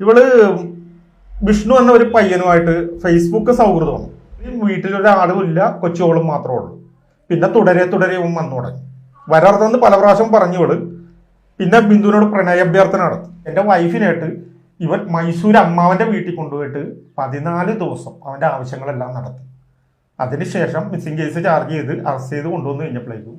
ഇവൾ വിഷ്ണു എന്ന ഒരു പയ്യനുമായിട്ട് ഫേസ്ബുക്ക് സൗഹൃദമാണ് വീട്ടിലൊരാളും ഇല്ല കൊച്ചുകളും മാത്രമേ ഉള്ളൂ. പിന്നെ തുടരെ തുടരെ ഇവൻ വന്നു തുടങ്ങി. വരർത്തെന്ന് പല പ്രാവശ്യം പറഞ്ഞു പിന്നെ ബിന്ദുവിനോട് പ്രണയാഭ്യർത്ഥന നടത്തി. എന്റെ വൈഫിനായിട്ട് ഇവൻ മൈസൂർ അമ്മാവന്റെ വീട്ടിൽ കൊണ്ടുപോയിട്ട് പതിനാല് ദിവസം അവന്റെ ആവശ്യങ്ങളെല്ലാം നടത്തി. അതിനുശേഷം മിസ്സിംഗ് കേസ് ചാർജ് ചെയ്ത് അറസ്റ്റ് ചെയ്ത് കൊണ്ടുവന്ന് കഴിഞ്ഞപ്പോഴേക്കും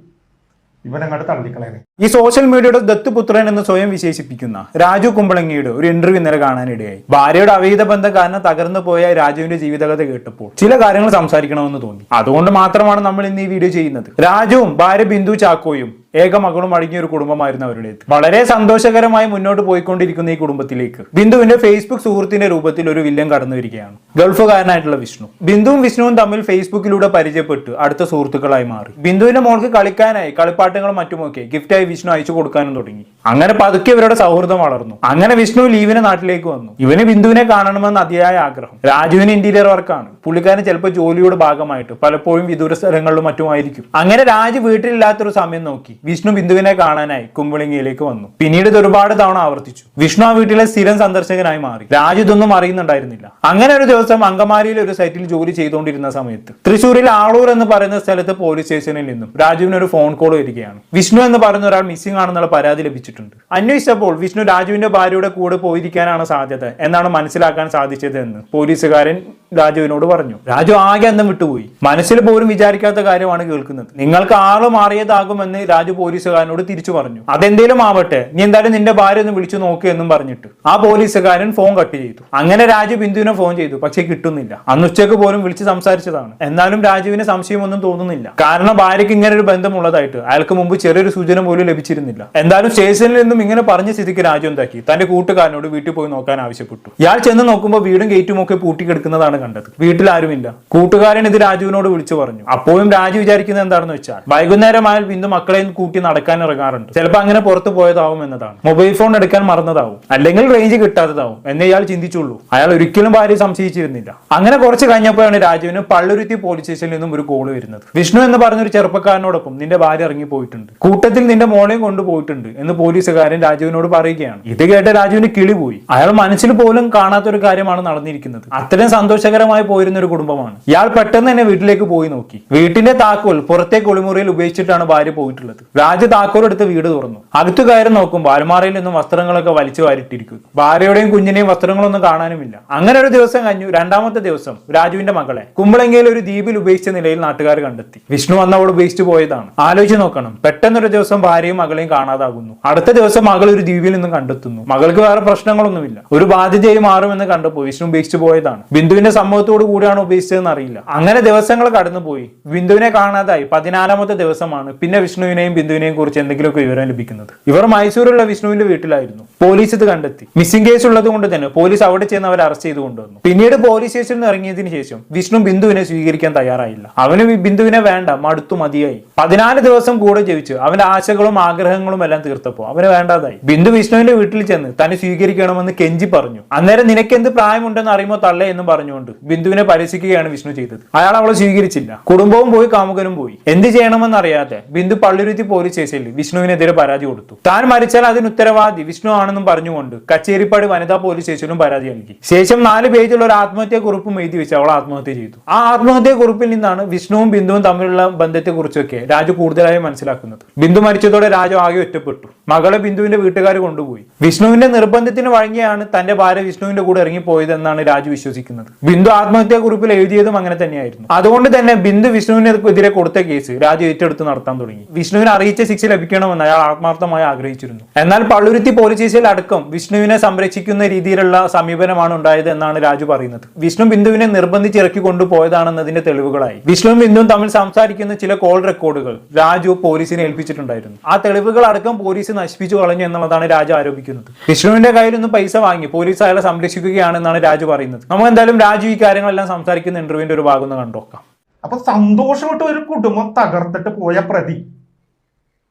ഇവൻ അങ്ങോട്ട് തള്ളിക്കളയണേ ഈ സോഷ്യൽ മീഡിയയുടെ ദത്തുപുത്രൻ എന്ന് സ്വയം വിശേഷിപ്പിക്കുന്ന രാജു കുമ്പളങ്ങിയുടെ ഒരു ഇന്റർവ്യൂ ഇന്നലെ കാണാനിടയായി. ഭാര്യയുടെ അവിഹിത ബന്ധം കാരണം തകർന്നു പോയ രാജുവിന്റെ ജീവിതകഥ കേട്ടപ്പോൾ ചില കാര്യങ്ങൾ സംസാരിക്കണമെന്ന് തോന്നി. അതുകൊണ്ട് മാത്രമാണ് നമ്മൾ ഇന്ന് ഈ വീഡിയോ ചെയ്യുന്നത്. രാജുവും ഭാര്യ ബിന്ദു ചാക്കോയും ഏക മകളും അടങ്ങിയ ഒരു കുടുംബമായിരുന്നു അവരുടെ വളരെ സന്തോഷകരമായി മുന്നോട്ട് പോയിക്കൊണ്ടിരിക്കുന്ന ഈ കുടുംബത്തിലേക്ക് ബിന്ദുവിന്റെ ഫേസ്ബുക്ക് സുഹൃത്തിന്റെ രൂപത്തിൽ ഒരു വില്ലൻ കടന്നു വരികയാണ് ഗൾഫുകാരനായിട്ടുള്ള വിഷ്ണു. ബിന്ദുവും വിഷ്ണുവും തമ്മിൽ ഫേസ്ബുക്കിലൂടെ പരിചയപ്പെട്ട് അടുത്ത സുഹൃത്തുക്കളായി മാറി. ബിന്ദുവിന്റെ മോൾക്ക് കളിക്കാനായി കളിപ്പാട്ടങ്ങളും മറ്റുമൊക്കെ ഗിഫ്റ്റായി വിഷ്ണു അയച്ചു കൊടുക്കാനും തുടങ്ങി. അങ്ങനെ പതുക്കെ ഇവരുടെ സൗഹൃദം വളർന്നു. അങ്ങനെ വിഷ്ണു ലീവിന് നാട്ടിലേക്ക് വന്നു. ഇവന് ബിന്ദുവിനെ കാണണമെന്ന് അതിയായ ആഗ്രഹം. രാജുവിന് ഇന്റീരിയർ വർക്കാണ് പുള്ളിക്കാരൻ ചിലപ്പോൾ ജോലിയുടെ ഭാഗമായിട്ട് പലപ്പോഴും വിദൂര സ്ഥലങ്ങളിലും മറ്റുമായിരിക്കും. അങ്ങനെ രാജു വീട്ടിലില്ലാത്തൊരു സമയം നോക്കി. വിഷ്ണു ബിന്ദുവിനെ കാണാനായി കുമ്പളിങ്ങിയിലേക്ക് വന്നു. പിന്നീട് ഇത് ഒരുപാട് തവണ ആവർത്തിച്ചു. വിഷ്ണു ആ വീട്ടിലെ സ്ഥിരം സന്ദർശകനായി മാറി. രാജു ഇതൊന്നും അറിയുന്നുണ്ടായിരുന്നില്ല. അങ്ങനെ ഒരു ദിവസം അങ്കമാലിയിലെ ഒരു സൈറ്റിൽ ജോലി ചെയ്തുകൊണ്ടിരുന്ന സമയത്ത് തൃശ്ശൂരിൽ ആളൂർ എന്ന് പറയുന്ന സ്ഥലത്ത് പോലീസ് സ്റ്റേഷനിൽ നിന്നും രാജുവിന് ഒരു ഫോൺ കോൾ വരികയാണ്. വിഷ്ണു എന്ന് പറയുന്ന ഒരാൾ മിസ്സിംഗ് ആണെന്നുള്ള പരാതി ലഭിച്ചിട്ടുണ്ട്. അന്വേഷിച്ചപ്പോൾ വിഷ്ണു രാജുവിന്റെ ഭാര്യയുടെ കൂടെ പോയിരിക്കാനാണ് സാധ്യത എന്നാണ് മനസ്സിലാക്കാൻ സാധിച്ചത് എന്ന് പോലീസുകാരൻ രാജുവിനോട് പറഞ്ഞു. രാജു ആകെ അന്തം വിട്ടുപോയി. മനസ്സിൽ പോലും വിചാരിക്കാത്ത കാര്യമാണ് കേൾക്കുന്നത്. നിങ്ങൾക്ക് ആൾ മാറിയതാകുമെന്ന് രാജു പോലീസുകാരനോട് തിരിച്ചു പറഞ്ഞു. അതെന്തേലും ആവട്ടെ നീ എന്തായാലും നിന്റെ ഭാര്യ ഒന്ന് വിളിച്ചു നോക്ക് എന്നും പറഞ്ഞിട്ട് ആ പോലീസുകാരൻ ഫോൺ കട്ട് ചെയ്തു. അങ്ങനെ രാജു ബിന്ദുവിനെ ഫോൺ ചെയ്തു പക്ഷെ കിട്ടുന്നില്ല. അന്ന് ഉച്ചയ്ക്ക് പോലും വിളിച്ച് സംസാരിച്ചതാണ്. എന്നാലും രാജുവിന് സംശയമൊന്നും തോന്നുന്നില്ല. കാരണം ഭാര്യയ്ക്ക് ഇങ്ങനെ ഒരു ബന്ധമുള്ളതായിട്ട് അയാൾക്ക് മുമ്പ് ചെറിയൊരു സൂചന പോലും ലഭിച്ചിരുന്നില്ല. എന്തായാലും സ്റ്റേഷനിൽ നിന്നും ഇങ്ങനെ പറഞ്ഞ സ്ഥിതിക്ക് രാജു എന്താക്കി? തന്റെ കൂട്ടുകാരനോട് വീട്ടിൽ പോയി നോക്കാൻ ആവശ്യപ്പെട്ടു. ഇയാൾ ചെന്ന് നോക്കുമ്പോൾ വീടും ഗേറ്റും ഒക്കെ പൂട്ടിക്കിടക്കുന്നതാണ് കണ്ടത്. വീട്ടിൽ ആരുമില്ല. കൂട്ടുകാരൻ ഇത് രാജുവിനോട് വിളിച്ചു പറഞ്ഞു. അപ്പോഴും രാജു വിചാരിക്കുന്നത് എന്താണെന്ന് വെച്ചാൽ വൈകുന്നേരമായാൽ ബിന്ദു മക്കളെയും കൂട്ടി നടക്കാൻ ഇറങ്ങാറുണ്ട്. ചിലപ്പോൾ അങ്ങനെ പുറത്തു പോയതാവും എന്നതാണ്. മൊബൈൽ ഫോൺ എടുക്കാൻ മറന്നതാവും. അല്ലെങ്കിൽ റേഞ്ച് കിട്ടാത്തതാവും എന്നേ ഇയാൾ ചിന്തിച്ചുള്ളൂ. അയാൾ ഒരിക്കലും ഭാര്യ സംശയിച്ചിരുന്നില്ല. അങ്ങനെ കുറച്ച് കഴിഞ്ഞപ്പോഴാണ് രാജുവിന് പള്ളുരുത്തി പോലീസ് സ്റ്റേഷനിൽ നിന്നും ഒരു കോൾ വരുന്നത്. വിഷ്ണു എന്ന് പറഞ്ഞൊരു ചെറുപ്പക്കാരനോടൊപ്പം നിന്റെ ഭാര്യ ഇറങ്ങി പോയിട്ടുണ്ട് കൂട്ടത്തിൽ നിന്റെ മോളെയും കൊണ്ടുപോയിട്ടുണ്ട് എന്ന് പോലീസുകാരൻ രാജുവിനോട് പറയുകയാണ്. ഇത് കേട്ട രാജുവിന് കിളി പോയി. അയാൾ മനസ്സിൽ പോലും കാണാത്ത ഒരു കാര്യമാണ് നടന്നിരിക്കുന്നത്. അത്രയും സന്തോഷകരമായി പോയിരുന്ന ഒരു കുടുംബമാണ്. ഇയാൾ പെട്ടെന്ന് തന്നെ വീട്ടിലേക്ക് പോയി നോക്കി. വീട്ടിന്റെ താക്കോൽ പുറത്തെ കുളിമുറിയിൽ ഉപയോഗിച്ചിട്ടാണ് ഭാര്യ പോയിട്ടുള്ളത്. രാജു താക്കോൽ എടുത്ത് വീട് തുറന്നു. അകത്തു കയറി നോക്കുമ്പോൾ അലമാറയിൽ നിന്നും വസ്ത്രങ്ങളൊക്കെ വലിച്ചു വാരിട്ടിരിക്കുന്നു ഭാര്യയുടെയും കുഞ്ഞിനെയും വസ്ത്രങ്ങളൊന്നും കാണാനുമില്ല. അങ്ങനെ ഒരു ദിവസം കഴിഞ്ഞു. രണ്ടാമത്തെ ദിവസം രാജുവിന്റെ മകളെ കുമ്പളങ്കയിൽ ഒരു ദ്വീപിൽ ഉപേക്ഷിച്ച നിലയിൽ നാട്ടുകാർ കണ്ടെത്തി. വിഷ്ണു അന്ന് അവൾ പോയതാണ്. ആലോചിച്ച് നോക്കണം. പെട്ടെന്നൊരു ദിവസം ഭാര്യയും മകളെയും കാണാതാകുന്നു. അടുത്ത ദിവസം മകൾ ഒരു ദ്വീപിൽ നിന്നും കണ്ടെത്തുന്നു. മകൾക്ക് വേറെ പ്രശ്നങ്ങളൊന്നുമില്ല. ഒരു ബാധ്യതയായി മാറുമെന്ന് കണ്ടപ്പോൾ വിഷ്ണു ഉപേക്ഷിച്ചു പോയതാണ്. ബിന്ദുവിന്റെ സമ്മതത്തോടു കൂടിയാണ് ഉപേക്ഷിച്ചതെന്ന് അറിയില്ല. അങ്ങനെ ദിവസങ്ങൾ കടന്നുപോയി. ബിന്ദുവിനെ കാണാതായി. പതിനാലാമത്തെ ദിവസമാണ് പിന്നെ വിഷ്ണുവിനെയും ബിന്ദുവിനെയും കുറിച്ച് എന്തെങ്കിലുമൊക്കെ വിവരം ലഭിക്കുന്നത്. ഇവർ മൈസൂരിലുള്ള വിഷ്ണുവിന്റെ വീട്ടിലായിരുന്നു. പോലീസ് ഇത് കണ്ടെത്തി. മിസ്സിംഗ് കേസ് ഉള്ളത് കൊണ്ട് തന്നെ പോലീസ് അവിടെ ചെന്ന് അവരെ അറസ്റ്റ് ചെയ്ത് കൊണ്ടുവന്നു. പിന്നീട് പോലീസ് സ്റ്റേഷനിൽ നിന്ന് ഇറങ്ങിയതിനു ശേഷം വിഷ്ണു ബിന്ദുവിനെ സ്വീകരിക്കാൻ തയ്യാറായില്ല. അവന് ബിന്ദുവിനെ വേണ്ട മടുത്തു മതിയായി. പതിനാല് ദിവസം കൂടെ ജീവിച്ച് അവന്റെ ആശകളും ആഗ്രഹങ്ങളും എല്ലാം തീർത്തപ്പോ? അവന് വേണ്ടാതായി. ബിന്ദു വിഷ്ണുവിന്റെ വീട്ടിൽ ചെന്ന് തന്നെ സ്വീകരിക്കണമെന്ന് കെഞ്ചി പറഞ്ഞു. അന്നേരം നിനക്ക് എന്ത് പ്രായമുണ്ടെന്ന് അറിയുമോ തള്ളേ എന്ന് പറഞ്ഞുകൊണ്ട് ബിന്ദുവിനെ പരസിക്കുകയാണ് വിഷ്ണു ചെയ്തത്. അയാൾ അവളെ സ്വീകരിച്ചില്ല. കുടുംബവും പോയി കാമുകനും പോയി. എന്ത് ചെയ്യണമെന്ന് അറിയാതെ ബിന്ദു പള്ളിരുത്തി പോലീസ് സ്റ്റേഷനിൽ വിഷ്ണുവിനെതിരെ പരാതി കൊടുത്തു. താൻ മരിച്ചാൽ അതിന് ഉത്തരവാദി വിഷ്ണു ആണെന്നും പറഞ്ഞുകൊണ്ട് കച്ചേരിപ്പാട് വനിതാ പോലീസ് സ്റ്റേഷനും പരാതി നൽകി. ശേഷം നാല് പേജുള്ള ഒരു ആത്മഹത്യാ കുറിപ്പും എഴുതി വെച്ച് അവൾ ആത്മഹത്യ ചെയ്തു. ആ ആത്മഹത്യാ കുറിപ്പിൽ നിന്നാണ് വിഷ്ണുവും ബിന്ദുവും തമ്മിലുള്ള ബന്ധത്തെ കുറിച്ചൊക്കെ രാജു കൂടുതലായി മനസ്സിലാക്കുന്നത്. ബിന്ദു മരിച്ചതോടെ രാജാവ് ആകെ ഒറ്റപ്പെട്ടു. മകളെ ബിന്ദുവിന്റെ വീട്ടുകാർ കൊണ്ടുപോയി. വിഷ്ണുവിന്റെ നിർബന്ധത്തിന് വഴങ്ങിയാണ് തന്റെ ഭാര്യ വിഷ്ണുവിന്റെ കൂടെ ഇറങ്ങിപ്പോയതെന്നാണ് രാജു വിശ്വസിക്കുന്നത്. ബിന്ദു ആത്മഹത്യാ കുറിപ്പിൽ എഴുതിയതും അങ്ങനെ തന്നെയായിരുന്നു. അതുകൊണ്ട് തന്നെ ബിന്ദു വിഷ്ണുവിനെതിരെ കൊടുത്ത കേസ് രാജു ഏറ്റെടുത്ത് നടത്താൻ തുടങ്ങി. വിഷ്ണുവിനെ അറിയിച്ച ശിക്ഷ ലഭിക്കണമെന്ന് അയാൾ ആത്മാർത്ഥമായി ആഗ്രഹിച്ചിരുന്നു. എന്നാൽ പള്ളുരുത്തി പോലീസ് സ്റ്റേഷനിൽ അടക്കം വിഷ്ണുവിനെ സംരക്ഷിക്കുന്ന രീതിയിലുള്ള സമീപനമാണ് ഉണ്ടായത് എന്നാണ് രാജു പറയുന്നത്. വിഷ്ണു ബിന്ദുവിനെ നിർബന്ധിച്ച് ഇറക്കി കൊണ്ടുപോയതാണെന്നതിന്റെ തെളിവുകളായി. വിഷ്ണുവും ബിന്ദുവും തമ്മിൽ സംസാരിക്കുന്ന ചില കോൾ റെക്കോർഡുകൾ രാജു പോലീസിനെ ഏൽപ്പിച്ചിട്ടുണ്ടായിരുന്നു. ആ തെളിവുകൾ അടക്കം പോലീസ് നശിപ്പിച്ചു കളഞ്ഞു എന്നുള്ളതാണ് രാജ ആരോപിക്കുന്നത്. വിഷ്ണുവിന്റെ കയ്യിൽ നിന്ന് പൈസ വാങ്ങി പോലീസ് അയാളെ സംരക്ഷിക്കുകയാണെന്നാണ് രാജു പറയുന്നത്. നമുക്ക് എന്തായാലും രാജു ഈ കാര്യങ്ങളെല്ലാം സംസാരിക്കുന്ന ഇന്റർവ്യൂവിന്റെ ഒരു ഭാഗം ഒന്ന് കണ്ടോക്കാം. അപ്പൊ സന്തോഷമായിട്ട് ഒരു കുടുംബം തകർത്തിട്ട് പോയ പ്രതി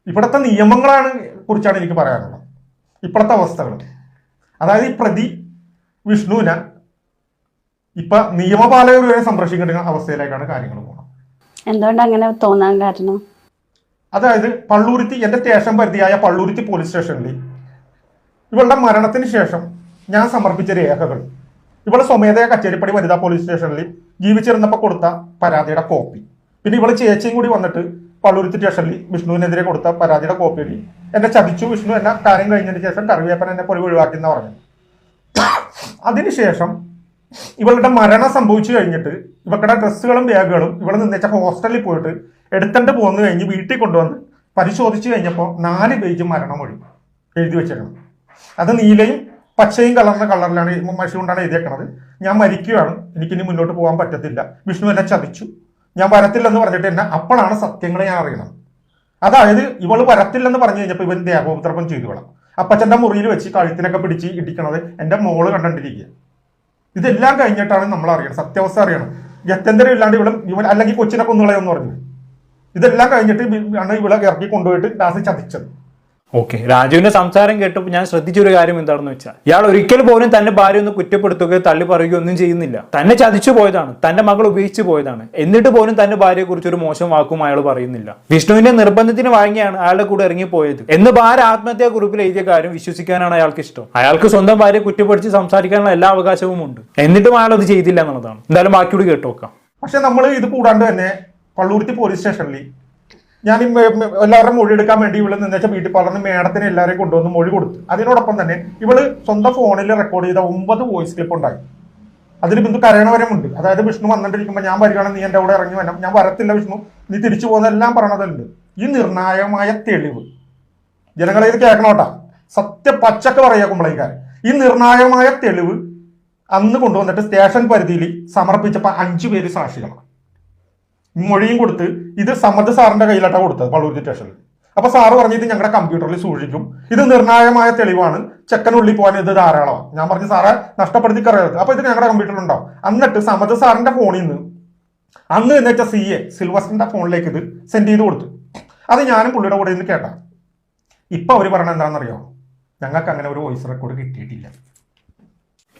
ഇവിടുത്തെ നിയമങ്ങളാണ് കുറിച്ചാണ് എനിക്ക് പറയാനുള്ളത്. ഇപ്പോഴത്തെ അവസ്ഥകൾ. അതായത് ഈ പ്രതി വിഷ്ണുവിനെ ഇപ്പൊ നിയമപാലകരെ സംരക്ഷിക്കേണ്ട അവസ്ഥയിലേക്കാണ് കാര്യങ്ങൾ പോകുന്നത്. എന്തുകൊണ്ട് അങ്ങനെ തോന്നാൻ കാരണം? അതായത് പള്ളൂരുത്തി എന്റെ സ്റ്റേഷൻ പരിധിയായ പള്ളൂരുത്തി പോലീസ് സ്റ്റേഷനിൽ ഇവളുടെ മരണത്തിന് ശേഷം ഞാൻ സമർപ്പിച്ച രേഖകൾ. ഇവളെ സ്വമേധയാ കച്ചേരിപ്പടി വനിതാ പോലീസ് സ്റ്റേഷനിൽ ജീവിച്ചിരുന്നപ്പോൾ കൊടുത്ത പരാതിയുടെ കോപ്പി പിന്നെ ഇവൾ ചേച്ചിയും കൂടി വന്നിട്ട് പള്ളൂരുത്തി സ്റ്റേഷനിൽ വിഷ്ണുവിനെതിരെ കൊടുത്ത പരാതിയുടെ കോപ്പി കോപ്പിയിൽ എന്നെ ചതിച്ചു വിഷ്ണു എന്നെ കാര്യം കഴിഞ്ഞതിന് ശേഷം കറിവേപ്പൻ എന്നെ പൊലി ഒഴിവാക്കി എന്ന് പറഞ്ഞു അതിനുശേഷം ഇവളുടെ മരണം സംഭവിച്ചു കഴിഞ്ഞിട്ട് ഇവളുടെ ഡ്രസ്സുകളും ബാഗുകളും ഇവളെ നിന്നേച്ച ഹോസ്റ്റലിൽ പോയിട്ട് എടുത്തിട്ട് പോന്നു കഴിഞ്ഞ് വീട്ടിൽ കൊണ്ടുവന്ന് പരിശോധിച്ചു കഴിഞ്ഞപ്പോൾ നാല് പേജ് മരണമൊഴി എഴുതി വെച്ചേക്കണം. അത് നീലയും പച്ചയും കളറിന കളറിലാണ് മഷി കൊണ്ടാണ് എഴുതിയേക്കണത്. ഞാൻ മരിക്കുകയാണ്. എനിക്കിനി മുന്നോട്ട് പോകാൻ പറ്റത്തില്ല. വിഷ്ണു എന്നെ ചതിച്ചു. ഞാൻ വരത്തില്ലെന്ന് പറഞ്ഞിട്ട് എന്നെ അപ്പോഴാണ് സത്യങ്ങൾ ഞാൻ അറിയണം. അതായത് ഇവൾ വരത്തില്ലെന്ന് പറഞ്ഞു കഴിഞ്ഞപ്പോൾ ഇവൻ ദേഹോപദ്രവം ചെയ്തു വേണം അപ്പച്ചന്റെ മുറിയിൽ വെച്ച് കഴുത്തിനൊക്കെ പിടിച്ച് ഇടിക്കണത് എന്റെ മോൾ കണ്ടിരിക്കുക ഇതെല്ലാം കഴിഞ്ഞിട്ടാണ് നമ്മൾ അറിയണം സത്യാവസ്ഥ അറിയണം. ഗത്യന്തരം ഇല്ലാണ്ട് ഇവിടെ ഇവൻ അല്ലെങ്കിൽ കൊച്ചിനെ കൊന്നുകളയെന്ന് പറഞ്ഞു. ഇതെല്ലാം കഴിഞ്ഞിട്ട് ആണ് ഇവിടെ ഇറക്കി കൊണ്ടുപോയിട്ട് ലാസ്റ്റ് ചതിച്ചത്. ഓക്കെ രാജുവിന്റെ സംസാരം കേട്ടപ്പോൾ ഞാൻ ശ്രദ്ധിച്ച ഒരു കാര്യം എന്താണെന്ന് വെച്ചാൽ ഇയാൾ ഒരിക്കൽ പോലും തന്റെ ഭാര്യ ഒന്ന് കുറ്റപ്പെടുത്തുകയോ തള്ളി പറയുകയോ ഒന്നും ചെയ്യുന്നില്ല. തന്നെ ചതിച്ചു പോയതാണ് തന്റെ മകൾ ഉപേക്ഷിച്ചു പോയതാണ്. എന്നിട്ട് പോലും തന്റെ ഭാര്യയെ കുറിച്ച് ഒരു മോശം വാക്കും അയാൾ പറയുന്നില്ല. വിഷ്ണുവിന്റെ നിർബന്ധത്തിന് വാങ്ങിയാണ് അയാളുടെ കൂടെ ഇറങ്ങിപ്പോയത് എന്ന് ഭാര്യ ആത്മഹത്യാ ഗ്രൂപ്പിൽ എഴുതിയ കാര്യം വിശ്വസിക്കാനാണ് അയാൾക്ക് ഇഷ്ടം. അയാൾക്ക് സ്വന്തം ഭാര്യയെ കുറ്റപ്പെടുത്തി സംസാരിക്കാനുള്ള എല്ലാ അവകാശവും ഉണ്ട് എന്നിട്ടും അയാൾ അത് ചെയ്തില്ല എന്നുള്ളതാണ്. എന്തായാലും ബാക്കിയോട് കേട്ടോക്കാം. പക്ഷെ നമ്മൾ ഇത് കൂടാണ്ട് തന്നെ പള്ളൂരുത്തി പോലീസ് സ്റ്റേഷനിൽ ഞാൻ എല്ലാവരും മൊഴി എടുക്കാൻ വേണ്ടി ഇവിടെ നിന്ന് വെച്ചാൽ വീട്ടിൽ പറഞ്ഞ് മേഡത്തിന് എല്ലാവരെയും കൊണ്ടുവന്ന് മൊഴി കൊടുത്തു. അതിനോടൊപ്പം തന്നെ ഇവൾ സ്വന്തം ഫോണിൽ റെക്കോർഡ് ചെയ്ത ഒമ്പത് വോയിസ് ക്ലിപ്പ് ഉണ്ടായി. അതിൽ ബിന്ദു കരയണവരമുണ്ട്. അതായത് വിഷ്ണു വന്നിട്ടിരിക്കുമ്പോൾ ഞാൻ വരികയാണ് നീ എന്റെ കൂടെ ഇറങ്ങി വരണം. ഞാൻ വരത്തില്ല വിഷ്ണു. നീ തിരിച്ചു പോകുന്നതെല്ലാം പറയണതുണ്ട്. ഈ നിർണായകമായ തെളിവ്. ജനങ്ങളെ ഇത് കേൾക്കണോട്ടാ സത്യ പച്ചക്ക് പറയാ കുമ്പളേക്കാരൻ ഈ നിർണായകമായ തെളിവ് അന്ന് കൊണ്ടുവന്നിട്ട് സ്റ്റേഷൻ പരിധിയിൽ സമർപ്പിച്ചപ്പോൾ അഞ്ചു പേര് സാക്ഷികളാണ്. മൊഴിയും കൊടുത്ത് ഇത് സമ്മത് സാറിന്റെ കയ്യിലാട്ടാ കൊടുത്തത് പള്ളൂർ സ്റ്റേഷനിൽ. അപ്പൊ സാറ് പറഞ്ഞു ഇത് ഞങ്ങളുടെ കമ്പ്യൂട്ടറിൽ സൂക്ഷിക്കും. ഇത് നിർണായകമായ തെളിവാണ്. ചെക്കനുള്ളിൽ പോകാൻ ഇത് ധാരാളമാണ്. ഞാൻ പറഞ്ഞു സാറെ നഷ്ടപ്പെടുത്തി കറിയത് അപ്പൊ ഇത് ഞങ്ങളുടെ കമ്പ്യൂട്ടറിൽ ഉണ്ടാവും. എന്നിട്ട് സമ്മത സാറിന്റെ ഫോണിൽ നിന്ന് അന്ന് എന്ന് വെച്ചാൽ സി എ സിൽവസ്റ്ററിന്റെ ഫോണിലേക്ക് ഇത് സെൻഡ് ചെയ്ത് കൊടുത്തു. അത് ഞാനും പുള്ളിയുടെ കൂടെ നിന്ന് കേട്ടാ. ഇപ്പൊ അവർ പറഞ്ഞ എന്താണെന്നറിയോ? ഞങ്ങൾക്ക് അങ്ങനെ ഒരു വോയിസ് റെക്കോർഡ് കിട്ടിയിട്ടില്ല.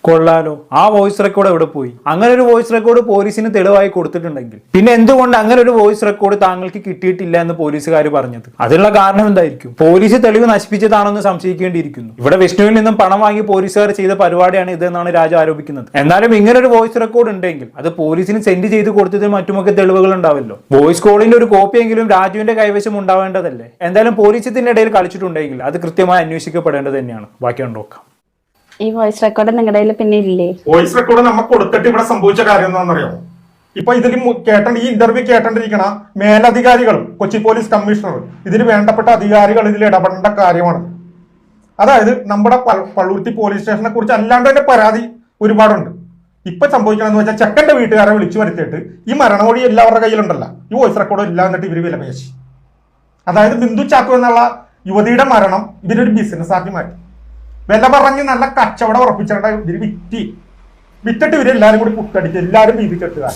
കൊള്ളാലോ. ആ വോയിസ് റെക്കോർഡ് എവിടെ പോയി? അങ്ങനെ ഒരു വോയിസ് റെക്കോർഡ് പോലീസിന് തെളിവായി കൊടുത്തിട്ടുണ്ടെങ്കിൽ. പിന്നെ എന്തുകൊണ്ട് അങ്ങനെ ഒരു വോയിസ് റെക്കോർഡ് താങ്കൾക്ക് കിട്ടിയിട്ടില്ല എന്ന് പോലീസുകാർ പറഞ്ഞത്? അതിനുള്ള കാരണം എന്തായിരിക്കും? പോലീസ് തെളിവ് നശിപ്പിച്ചതാണെന്ന് സംശയിക്കേണ്ടിയിരിക്കുന്നു. ഇവിടെ വിഷ്ണുവിൽ നിന്നും പണം വാങ്ങി പോലീസുകാർ ചെയ്ത പരിപാടിയാണ് ഇതെന്നാണ് രാജ ആരോപിക്കുന്നത്. എന്നാലും ഇങ്ങനെ ഒരു വോയിസ് റെക്കോർഡ് ഉണ്ടെങ്കിൽ അത് പോലീസിന് സെൻഡ് ചെയ്ത് കൊടുത്തതിന് മറ്റുമൊക്കെ തെളിവുകൾ ഉണ്ടാവല്ലോ. വോയിസ് കോളിന്റെ ഒരു കോപ്പിയെങ്കിലും രാജുവിന്റെ കൈവശം ഉണ്ടാവേണ്ടതല്ലേ? എന്തായാലും പോലീസ് ഇതിന്റെ ഇടയിൽ കളിച്ചിട്ടുണ്ടെങ്കിൽ അത് കൃത്യമായി അന്വേഷിക്കപ്പെടേണ്ടത് തന്നെയാണ്. ബാക്കി നോക്കാം. ഈ വോയിസ് റെക്കോർഡ് നിങ്ങളുടെ കയ്യിൽ പിന്നെ ഇല്ലേ? വോയിസ് റെക്കോർഡ് നമ്മൾ കൊടുത്തിട്ട് ഇവിടെ സംഭവിച്ച കാര്യം എന്താണെന്നറിയോ? ഇപ്പൊ ഇതിൽ കേട്ട ഈ ഇന്റർവ്യൂ കേട്ടോണ്ടിരിക്കണ മേലധികാരികളും കൊച്ചി പോലീസ് കമ്മീഷണർ ഇതിന് വേണ്ടപ്പെട്ട അധികാരികൾ ഇതിൽ ഇടപെടേണ്ട കാര്യമാണ്. അതായത് നമ്മുടെ പള്ളൂർത്തി പോലീസ് സ്റ്റേഷനെ കുറിച്ച് അല്ലാണ്ട് തന്നെ പരാതി ഒരുപാടുണ്ട്. ഇപ്പൊ സംഭവിക്കണമെന്ന് വെച്ചാൽ ചെക്കന്റെ വീട്ടുകാരെ വിളിച്ചു വരുത്തിയിട്ട് ഈ മരണമൊഴി എല്ലാവരുടെ കയ്യിലുണ്ടല്ല. ഈ വോയിസ് റെക്കോർഡ് ഇല്ല എന്നിട്ട് ഇവർ വിലപേശി. അതായത് ബിന്ദു ചാക്കു എന്നുള്ള യുവതിയുടെ മരണം ഇവരൊരു ബിസിനസ് ആക്കി മാറ്റി. വില പറഞ്ഞ് നല്ല കച്ചവടം ഉറപ്പിച്ചിട്ട് ഇതിന് വിറ്റി. വിറ്റിട്ട് ഇവർ എല്ലാരും കൂടി കുട്ടടിച്ച് എല്ലാരും വീതി കെട്ടുക.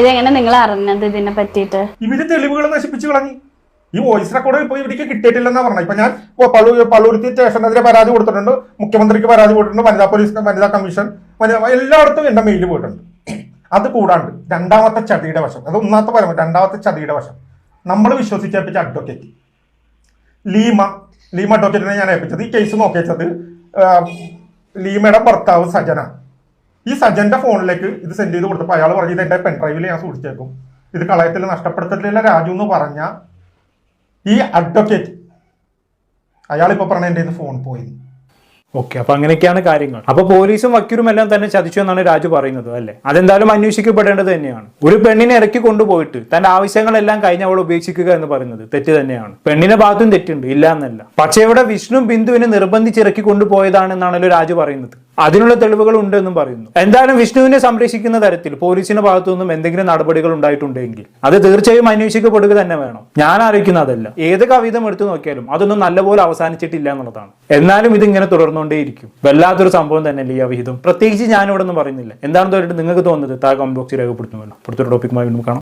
ഇതെങ്ങനെ നിങ്ങൾ അറിഞ്ഞത് ഇതിനെ പറ്റിട്ട് ഇവർ തെളിവുകൾ നശിപ്പിച്ചു കളഞ്ഞു. ഈ വോയിസ് റെക്കോർഡ് ഇപ്പൊ ഇവിടേക്ക് കിട്ടിയിട്ടില്ലെന്നാ പറഞ്ഞത്. ഇപ്പൊ ഞാൻ പള്ളൂർ പള്ളൂ പള്ളൂരുത്തി സ്റ്റേഷനെതിരെ പരാതി കൊടുത്തിട്ടുണ്ട്. മുഖ്യമന്ത്രിക്ക് പരാതി കൊടുത്തിട്ടുണ്ട്. വനിതാ പോലീസ് വനിതാ കമ്മീഷൻ എല്ലായിടത്തും എന്റെ മെയിൽ പോയിട്ടുണ്ട്. അത് കൂടാണ്ട് രണ്ടാമത്തെ ചതിയുടെ വശം. അത് ഒന്നാമത്തെ പറയുമ്പോൾ രണ്ടാമത്തെ ചതിയുടെ വശം. നമ്മൾ വിശ്വസിച്ചേപ്പിച്ച അഡ്വക്കേറ്റ് ലീമ ലീമ അഡ്വക്കേറ്റിനെ ഞാൻ ഏൽപ്പിച്ചത്. ഈ കേസ് നോക്കിയത് ലീമയുടെ ഭർത്താവ് സജന. ഈ സജന്റെ ഫോണിലേക്ക് ഇത് സെൻഡ് ചെയ്ത് കൊടുത്തപ്പോൾ അയാൾ പറഞ്ഞു ഇത് എന്റെ പെൻഡ്രൈവിൽ ഞാൻ സൂക്ഷിച്ചേക്കും. ഇത് കളയത്തിൽ നഷ്ടപ്പെടുത്തത്തില്ല രാജു എന്ന് പറഞ്ഞ ഈ അഡ്വക്കേറ്റ് അയാൾ ഇപ്പൊ പറഞ്ഞ എന്റെ ഫോൺ പോയി. ഓക്കെ അപ്പൊ അങ്ങനെയൊക്കെയാണ് കാര്യങ്ങൾ. അപ്പൊ പോലീസും വക്കീലും എല്ലാം തന്നെ ചതിച്ചു എന്നാണ് രാജു പറയുന്നത് അല്ലെ? അതെന്തായാലും അന്വേഷിക്കപ്പെടേണ്ടത് തന്നെയാണ്. ഒരു പെണ്ണിനെ ഇറക്കി കൊണ്ടുപോയിട്ട് തന്റെ ആവശ്യങ്ങളെല്ലാം കഴിഞ്ഞ് അവൾ ഉപേക്ഷിക്കുക എന്ന് പറയുന്നത് തെറ്റ് തന്നെയാണ്. പെണ്ണിന്റെ ഭാഗത്തും തെറ്റുണ്ട് ഇല്ല എന്നല്ല. പക്ഷേ ഇവിടെ വിഷ്ണു ബിന്ദുവിനെ നിർബന്ധിച്ച് ഇറക്കി കൊണ്ടുപോയതാണെന്നാണല്ലോ രാജു പറയുന്നത്. അതിനുള്ള തെളിവുകൾ ഉണ്ട് എന്നും പറയുന്നു. എന്തായാലും വിഷ്ണുവിനെ സംരക്ഷിക്കുന്ന തരത്തിൽ പോലീസിന്റെ ഭാഗത്തുനിന്നും എന്തെങ്കിലും നടപടികൾ ഉണ്ടായിട്ടുണ്ടെങ്കിൽ അത് തീർച്ചയായും അന്വേഷിക്കപ്പെടുക തന്നെ വേണം. ഞാൻ ആലോചിക്കുന്ന അതല്ല. ഏത് കവിതം എടുത്തു നോക്കിയാലും അതൊന്നും നല്ലപോലെ അവസാനിച്ചിട്ടില്ല എന്നുള്ളതാണ്. എന്നാലും ഇത് ഇങ്ങനെ തുടർന്നുകൊണ്ടേയിരിക്കും. വല്ലാത്തൊരു സംഭവം തന്നെയല്ലേ ഈ അവിഹിതം. പ്രത്യേകിച്ച് ഞാനിവിടെ ഒന്നും പറയുന്നില്ല എന്താണെന്ന് നിങ്ങൾക്ക് തോന്നുന്നത്? താ കമന്റ് ബോക്സിൽ രേഖപ്പെടുത്തുമല്ലോ. അടുത്തൊരു ടോപ്പിക്കുമായി വീണ്ടും കാണാം.